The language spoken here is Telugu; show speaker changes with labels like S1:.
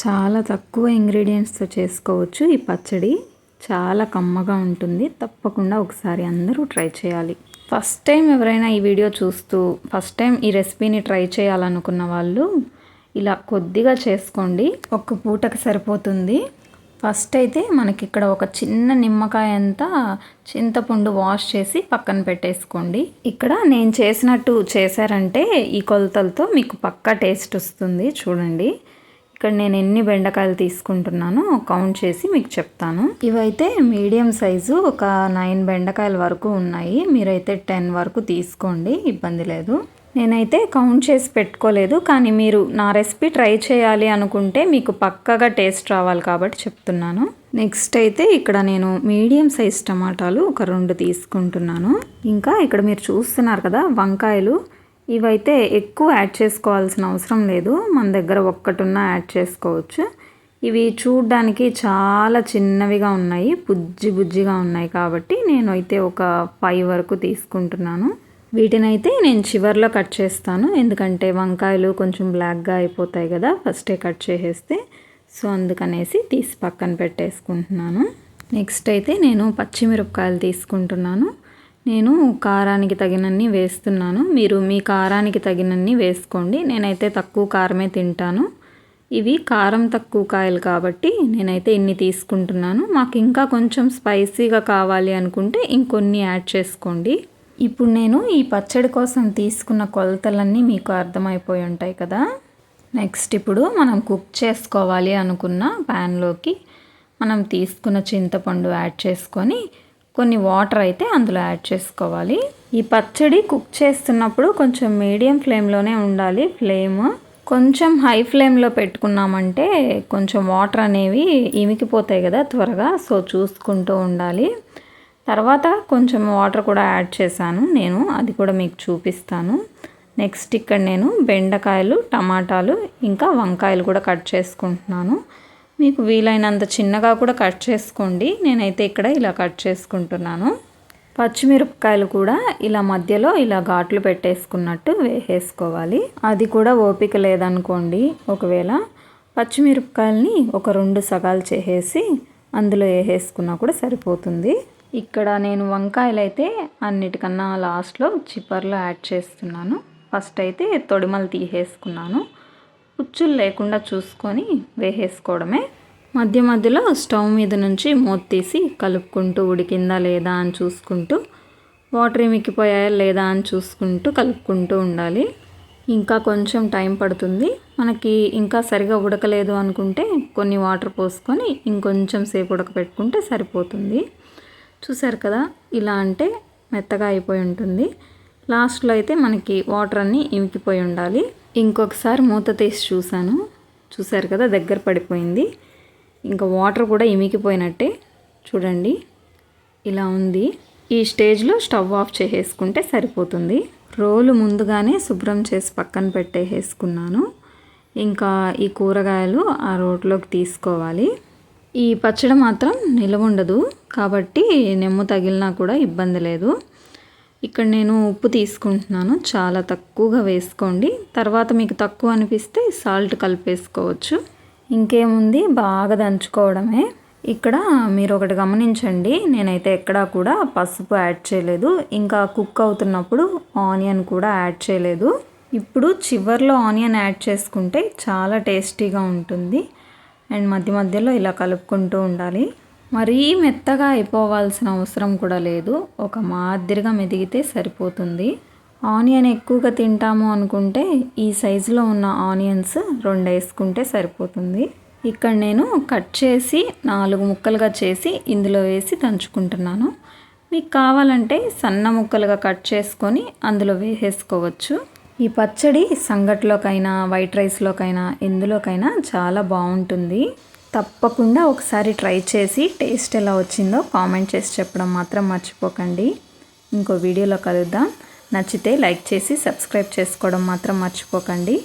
S1: చాలా తక్కువ ఇంగ్రీడియంట్స్తో చేసుకోవచ్చు ఈ పచ్చడి. చాలా కమ్మగా ఉంటుంది. తప్పకుండా ఒకసారి అందరూ ట్రై చేయాలి. ఫస్ట్ టైం ఎవరైనా ఈ వీడియో చూస్తూ ఫస్ట్ టైం ఈ రెసిపీని ట్రై చేయాలనుకున్న వాళ్ళు ఇలా కొద్దిగా చేసుకోండి. ఒక్క పూటకి సరిపోతుంది. ఫస్ట్ అయితే మనకి ఇక్కడ ఒక చిన్న నిమ్మకాయ అంతా చింతపండు వాష్ చేసి పక్కన పెట్టేసుకోండి. ఇక్కడ నేను చేసినట్టు చేశారంటే ఈ కొలతలతో మీకు పక్కా టేస్ట్ వస్తుంది. చూడండి. ఇక్కడ నేను ఎన్ని బెండకాయలు తీసుకుంటున్నానో కౌంట్ చేసి మీకు చెప్తాను. ఇవైతే మీడియం సైజు ఒక నైన్ బెండకాయల వరకు ఉన్నాయి. మీరైతే టెన్ వరకు తీసుకోండి ఇబ్బంది లేదు. నేనైతే కౌంట్ చేసి పెట్టుకోలేదు కానీ మీరు నా రెసిపీ ట్రై చేయాలి అనుకుంటే మీకు పక్కగా టేస్ట్ రావాలి కాబట్టి చెప్తున్నాను. నెక్స్ట్ అయితే ఇక్కడ నేను మీడియం సైజ్ టమాటాలు ఒక రెండు తీసుకుంటున్నాను. ఇంకా ఇక్కడ మీరు చూస్తున్నారు కదా వంకాయలు. ఇవైతే ఎక్కువ యాడ్ చేసుకోవాల్సిన అవసరం లేదు. మన దగ్గర ఒక్కటున్న యాడ్ చేసుకోవచ్చు. ఇవి చూడ్డానికి చాలా చిన్నవిగా ఉన్నాయి. బుజ్జి బుజ్జిగా ఉన్నాయి కాబట్టి నేను అయితే ఒక ఫైవ్ వరకు తీసుకుంటున్నాను. వీటినైతే నేను చివర్లో కట్ చేస్తాను. ఎందుకంటే వంకాయలు కొంచెం బ్లాక్గా అయిపోతాయి కదా ఫస్టే కట్ చేసేస్తే. సో అందుకనేసి తీసి పక్కన పెట్టేసుకుంటున్నాను. నెక్స్ట్ అయితే నేను పచ్చిమిరపకాయలు తీసుకుంటున్నాను. నేను కారానికి తగినన్ని వేస్తున్నాను. మీరు మీ కారానికి తగినన్ని వేసుకోండి. నేనైతే తక్కువ కారమే తింటాను. ఇవి కారం తక్కువ కాయలు కాబట్టి నేనైతే ఇన్ని తీసుకుంటున్నాను. మాకు ఇంకా కొంచెం స్పైసీగా కావాలి అనుకుంటే ఇంకొన్ని యాడ్ చేసుకోండి. ఇప్పుడు నేను ఈ పచ్చడి కోసం తీసుకున్న కొలతలన్నీ మీకు అర్థమైపోయి ఉంటాయి కదా. నెక్స్ట్ ఇప్పుడు మనం కుక్ చేసుకోవాలి అనుకున్న ప్యాన్లోకి మనం తీసుకున్న చింతపండు యాడ్ చేసుకొని కొన్ని వాటర్ అయితే అందులో యాడ్ చేసుకోవాలి. ఈ పచ్చడి కుక్ చేస్తున్నప్పుడు కొంచెం మీడియం ఫ్లేమ్లోనే ఉండాలి. ఫ్లేమ్ కొంచెం హై ఫ్లేమ్లో పెట్టుకున్నామంటే కొంచెం వాటర్ అనేవి ఇమికిపోతాయి కదా త్వరగా. సో చూసుకుంటూ ఉండాలి. తర్వాత కొంచెం వాటర్ కూడా యాడ్ చేశాను. నేను అది కూడా మీకు చూపిస్తాను. నెక్స్ట్ ఇక్కడ నేను బెండకాయలు టమాటాలు ఇంకా వంకాయలు కూడా కట్ చేసుకుంటున్నాను. మీకు వీలైనంత చిన్నగా కూడా కట్ చేసుకోండి. నేనైతే ఇక్కడ ఇలా కట్ చేసుకుంటున్నాను. పచ్చిమిరపకాయలు కూడా ఇలా మధ్యలో ఇలా ఘాట్లు పెట్టేసుకున్నట్టు వేసేసుకోవాలి. అది కూడా ఓపిక లేదనుకోండి. ఒకవేళ పచ్చిమిరపకాయలని ఒక రెండు సగాలు చేసేసి అందులో వేసేసుకున్నా కూడా సరిపోతుంది. ఇక్కడ నేను వంకాయలు అయితే అన్నిటికన్నా లాస్ట్లో చిప్పర్లో యాడ్ చేస్తున్నాను. ఫస్ట్ అయితే తొడిమలు తీసేసుకున్నాను. కుచ్చులు లేకుండా చూసుకొని వేసేసుకోవడమే. మధ్య మధ్యలో స్టవ్ మీద నుంచి మూత తీసి కలుపుకుంటూ ఉడికిందా లేదా అని చూసుకుంటూ వాటర్ మిక్కిపోయాయా లేదా అని చూసుకుంటూ కలుపుకుంటూ ఉండాలి. ఇంకా కొంచెం టైం పడుతుంది. మనకి ఇంకా సరిగా ఉడకలేదు అనుకుంటే కొన్ని వాటర్ పోసుకొని ఇంకొంచెం సేపు ఉడకపెట్టుకుంటే సరిపోతుంది. చూసారు కదా ఇలా అంటే మెత్తగా అయిపోయి ఉంటుంది. లాస్ట్లో అయితే మనకి వాటర్ అన్నీ ఇంకిపోయి ఉండాలి. ఇంకొకసారి మూత తీసి చూశాను. చూసారు కదా దగ్గర పడిపోయింది. ఇంకా వాటర్ కూడా ఇమికిపోయినట్టే. చూడండి ఇలా ఉంది. ఈ స్టేజ్లో స్టవ్ ఆఫ్ చేసేసుకుంటే సరిపోతుంది. రోలు ముందుగానే శుభ్రం చేసి పక్కన పెట్టేసుకున్నాను ఇంకా ఈ కూరగాయలు ఆ రోట్లోకి తీసుకోవాలి. ఈ పచ్చడి మాత్రం నిలవ ఉండదు. కాబట్టి నెమ్ము తగిలినా కూడా ఇబ్బంది లేదు. ఇక్కడ నేను ఉప్పు తీసుకుంటున్నాను. చాలా తక్కువగా వేసుకోండి. తర్వాత మీకు తక్కువ అనిపిస్తే సాల్ట్ కలిపేసుకోవచ్చు. ఇంకేముంది? బాగా దంచుకోవడమే. ఇక్కడ మీరు ఒకటి గమనించండి. నేనైతే ఎక్కడా కూడా పసుపు యాడ్ చేయలేదు. ఇంకా కుక్ అవుతున్నప్పుడు ఆనియన్ కూడా యాడ్ చేయలేదు. ఇప్పుడు చివర్లో ఆనియన్ యాడ్ చేసుకుంటే చాలా టేస్టీగా ఉంటుంది. అండ్ మధ్య మధ్యలో ఇలా కలుపుకుంటూ ఉండాలి. మరీ మెత్తగా అయిపోవాల్సిన అవసరం కూడా లేదు. ఒక మాదిరిగా మెదిగితే సరిపోతుంది. ఆనియన్ ఎక్కువగా తింటాము అనుకుంటే ఈ సైజులో ఉన్న ఆనియన్స్ రెండు వేసుకుంటే సరిపోతుంది. ఇక్కడ నేను కట్ చేసి నాలుగు ముక్కలుగా చేసి ఇందులో వేసి దంచుకుంటున్నాను. మీకు కావాలంటే సన్న ముక్కలుగా కట్ చేసుకొని అందులో వేసేసుకోవచ్చు. ఈ పచ్చడి సంగట్లోకైనా వైట్ రైస్లోకైనా ఎందులోకైనా చాలా బాగుంటుంది. తప్పకుండా ఒకసారి ట్రై చేసి టేస్ట్ ఎలా వచ్చిందో కామెంట్ చేసి చెప్పడం మాత్రం మర్చిపోకండి. ఇంకో వీడియోలో కలుద్దాం. నచ్చితే లైక్ చేసి సబ్స్క్రైబ్ చేసుకోవడం మాత్రం మర్చిపోకండి.